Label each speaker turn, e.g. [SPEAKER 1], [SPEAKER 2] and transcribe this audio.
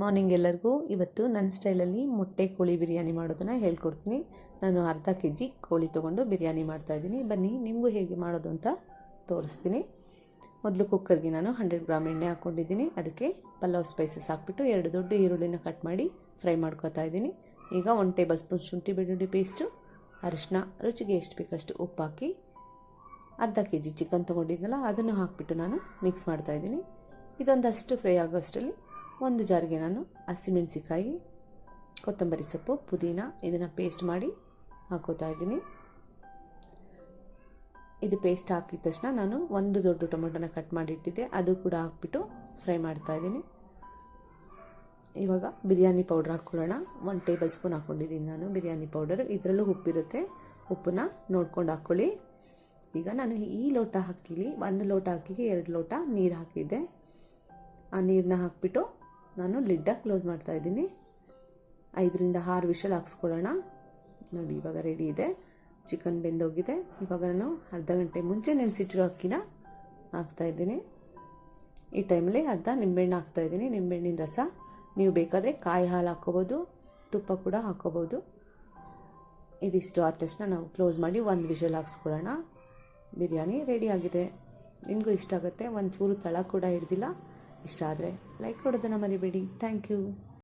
[SPEAKER 1] Morning ಎಲ್ಲರಿಗೂ ಇವತ್ತು ನನ್ನ ಸ್ಟೈಲಲ್ಲಿ ಮೊಟ್ಟೆ ಕೋಳಿ ಬಿರಿಯಾನಿ ಮಾಡೋದನ್ನು ಹೇಳ್ಕೊಡ್ತೀನಿ. ನಾನು ಅರ್ಧ ಕೆ ಜಿ ಕೋಳಿ ತೊಗೊಂಡು ಬಿರಿಯಾನಿ ಮಾಡ್ತಾಯಿದ್ದೀನಿ ಬನ್ನಿ, ನಿಮಗೂ ಹೇಗೆ ಮಾಡೋದು ಅಂತ ತೋರಿಸ್ತೀನಿ. ಮೊದಲು ಕುಕ್ಕರ್ಗೆ ನಾನು ಹಂಡ್ರೆಡ್ ಗ್ರಾಮ್ ಎಣ್ಣೆ ಹಾಕ್ಕೊಂಡಿದ್ದೀನಿ. ಅದಕ್ಕೆ ಪಲಾವ್ ಸ್ಪೈಸಸ್ ಹಾಕ್ಬಿಟ್ಟು ಎರಡು ದೊಡ್ಡ ಈರುಳ್ಳಿನ ಕಟ್ ಮಾಡಿ ಫ್ರೈ ಮಾಡ್ಕೊತಾ ಇದ್ದೀನಿ. ಈಗ ಒನ್ ಟೇಬಲ್ ಸ್ಪೂನ್ ಶುಂಠಿ ಬೆಳ್ಳುಳ್ಳಿ ಪೇಸ್ಟು ಅರಿಶಿನ ರುಚಿಗೆ ಎಷ್ಟು ಬೇಕಷ್ಟು ಉಪ್ಪು ಹಾಕಿ ಅರ್ಧ ಕೆ ಜಿ ಚಿಕನ್ ತೊಗೊಂಡಿದ್ದಲ್ಲ ಅದನ್ನು ಹಾಕಿಬಿಟ್ಟು ನಾನು ಮಿಕ್ಸ್ ಮಾಡ್ತಾಯಿದ್ದೀನಿ ಇದೊಂದಷ್ಟು ಫ್ರೈ ಆಗೋಷ್ಟರಲ್ಲಿ ಒಂದು ಜಾರಿಗೆ ನಾನು ಹಸಿಮೆಣಸಿಕಾಯಿ ಕೊತ್ತಂಬರಿ ಸೊಪ್ಪು, ಪುದೀನ ಇದನ್ನು ಪೇಸ್ಟ್ ಮಾಡಿ ಹಾಕೋತಾ ಇದ್ದೀನಿ. ಇದು ಪೇಸ್ಟ್ ಹಾಕಿದ ತಕ್ಷಣ ನಾನು ಒಂದು ದೊಡ್ಡ ಟೊಮೆಟೊನ ಕಟ್ ಮಾಡಿ ಇಟ್ಟಿದ್ದೆ. ಅದು ಕೂಡ ಹಾಕ್ಬಿಟ್ಟು ಫ್ರೈ ಮಾಡ್ತಾ ಇದ್ದೀನಿ. ಇವಾಗ ಬಿರಿಯಾನಿ ಪೌಡ್ರ್ ಹಾಕ್ಕೊಳ್ಳೋಣ. ಒಂದು ಟೇಬಲ್ ಸ್ಪೂನ್ ಹಾಕ್ಕೊಂಡಿದ್ದೀನಿ ನಾನು ಬಿರಿಯಾನಿ ಪೌಡರ್ ಇದರಲ್ಲೂ ಉಪ್ಪಿರುತ್ತೆ. ಉಪ್ಪನ್ನ ನೋಡ್ಕೊಂಡು ಹಾಕ್ಕೊಳ್ಳಿ. ಈಗ ನಾನು ಈ ಲೋಟ ಹಾಕಿಲಿ ಒಂದು ಲೋಟ ಹಾಕಿಗೆ ಎರಡು ಲೋಟ ನೀರು ಹಾಕಿದ್ದೆ. ಆ ನೀರನ್ನ ಹಾಕ್ಬಿಟ್ಟು ನಾನು ಲಿಡ್ಡಾಗಿ ಕ್ಲೋಸ್ ಮಾಡ್ತಾ ಇದ್ದೀನಿ. ಐದರಿಂದ ಆರು ವಿಷಲ್ ಹಾಕ್ಸ್ಕೊಳ್ಳೋಣ. ನೋಡಿ, ಇವಾಗ ರೆಡಿ ಇದೆ. ಚಿಕನ್ ಬೆಂದೋಗಿದೆ. ಇವಾಗ ನಾನು ಅರ್ಧ ಗಂಟೆ ಮುಂಚೆ ನೆನೆಸಿಟ್ಟಿರೋ ಅಕ್ಕಿನ ಹಾಕ್ತಾಯಿದ್ದೀನಿ ಈ ಟೈಮಲ್ಲಿ ಅರ್ಧ ನಿಂಬೆಹಣ್ಣು ಹಾಕ್ತಾಯಿದ್ದೀನಿ ನಿಂಬೆಹಣ್ಣಿನ ರಸ. ನೀವು ಬೇಕಾದರೆ ಕಾಯಿ ಹಾಲು ಹಾಕ್ಕೋಬೋದು, ತುಪ್ಪ ಕೂಡ ಹಾಕ್ಕೋಬೋದು. ಇದಿಷ್ಟು ಆದ ತಕ್ಷಣ ನಾವು ಕ್ಲೋಸ್ ಮಾಡಿ ಒಂದು ವಿಷಲ್ ಹಾಕ್ಸ್ಕೊಳ್ಳೋಣ. ಬಿರಿಯಾನಿ ರೆಡಿ ಆಗಿದೆ. ನಿಮಗೂ ಇಷ್ಟ ಆಗುತ್ತೆ. ಒಂದು ಚೂರು ತಳ ಕೂಡ ಹಿಡ್ದಿಲ್ಲ. ಇಷ್ಟ ಆದರೆ ಲೈಕ್ ಕೊಡೋದನ್ನು ಮರಿಬೇಡಿ. Thank you